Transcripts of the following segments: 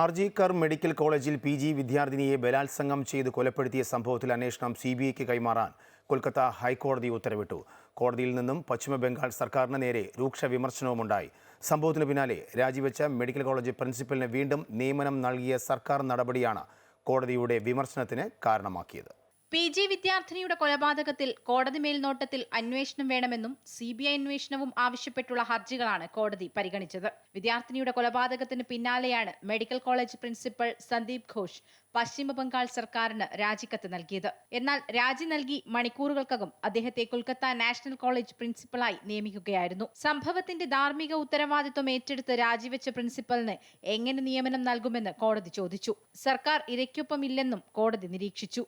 R G Kar medical കോളേജിൽ P G വിദ്യാർത്ഥിനിയെ ബലാത്സംഗം ചെയ്ത് കൊലപ്പെടുത്തിയ സംഭവത്തിൽ അന്വേഷണം സി ബി ഐക്ക് കൈമാറാൻ കൊൽക്കത്ത ഹൈക്കോടതി ഉത്തരവിട്ടു. കോടതിയിൽ നിന്നും പശ്ചിമ ബംഗാൾ സർക്കാരിന് നേരെ രൂക്ഷ വിമർശനവുമുണ്ടായി. സംഭവത്തിന് പിന്നാലെ രാജിവെച്ച മെഡിക്കൽ കോളേജ് പ്രിൻസിപ്പലിന് വീണ്ടും നിയമനം നൽകിയ സർക്കാർ നടപടിയാണ് കോടതിയുടെ വിമർശനത്തിന് കാരണമാക്കിയത്. പി ജി വിദ്യാർത്ഥിനിയുടെ കൊലപാതകത്തിൽ കോടതി മേൽനോട്ടത്തിൽ അന്വേഷണം വേണമെന്നും സി ബി ഐ അന്വേഷണവും ആവശ്യപ്പെട്ടുള്ള ഹർജികളാണ് കോടതി പരിഗണിച്ചത്. വിദ്യാർത്ഥിനിയുടെ കൊലപാതകത്തിന് പിന്നാലെയാണ് medical college principal Sandeep Ghosh പശ്ചിമ ബംഗാൾ സർക്കാരിന് രാജിക്കത്ത് നൽകിയത്. എന്നാൽ രാജി നൽകി മണിക്കൂറുകൾക്കകം അദ്ദേഹത്തെ കൊൽക്കത്ത നാഷണൽ കോളേജ് പ്രിൻസിപ്പലായി നിയമിക്കുകയായിരുന്നു. സംഭവത്തിന്റെ ധാർമ്മിക ഉത്തരവാദിത്വം ഏറ്റെടുത്ത് രാജിവെച്ച പ്രിൻസിപ്പലിന് എങ്ങനെ നിയമനം നൽകുമെന്ന് കോടതി ചോദിച്ചു. സർക്കാർ ഇരയ്ക്കൊപ്പമില്ലെന്നും കോടതി നിരീക്ഷിച്ചു.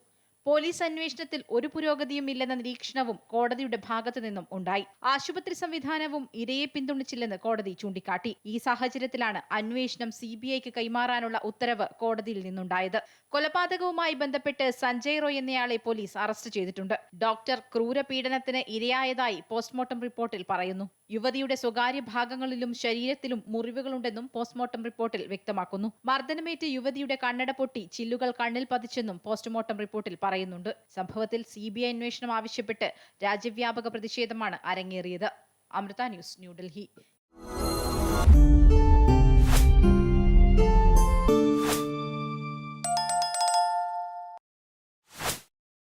പോലീസ് അന്വേഷണത്തിൽ ഒരു പുരോഗതിയും ഇല്ലെന്ന നിരീക്ഷണവും കോടതിയുടെ ഭാഗത്തു നിന്നും ഉണ്ടായി. ആശുപത്രി സംവിധാനവും ഇരയെ പിന്തുണച്ചില്ലെന്ന് കോടതി ചൂണ്ടിക്കാട്ടി. ഈ സാഹചര്യത്തിലാണ് അന്വേഷണം സി ബി ഐക്ക് കൈമാറാനുള്ള ഉത്തരവ് കോടതിയിൽ നിന്നുണ്ടായത്. കൊലപാതകവുമായി ബന്ധപ്പെട്ട് സഞ്ജയ് റോയ് എന്നയാളെ പോലീസ് അറസ്റ്റ് ചെയ്തിട്ടുണ്ട്. ഡോക്ടർ ക്രൂരപീഡനത്തിന് ഇരയായതായി പോസ്റ്റ്മോർട്ടം റിപ്പോർട്ടിൽ പറയുന്നു. യുവതിയുടെ സ്വകാര്യ ഭാഗങ്ങളിലും ശരീരത്തിലും മുറിവുകളുണ്ടെന്നും പോസ്റ്റ്മോർട്ടം റിപ്പോർട്ടിൽ വ്യക്തമാക്കുന്നു. മർദ്ദനമേറ്റ് യുവതിയുടെ കണ്ണട പൊട്ടി ചില്ലുകൾ കണ്ണിൽ പതിച്ചെന്നും പോസ്റ്റ്മോർട്ടം റിപ്പോർട്ടിൽ പറയുന്നുണ്ട്. സംഭവത്തിൽ സി ബി ഐ അന്വേഷണം ആവശ്യപ്പെട്ട് രാജ്യവ്യാപക പ്രതിഷേധമാണ് അരങ്ങേറിയത്. അമൃത ന്യൂസ് ന്യൂഡൽഹി.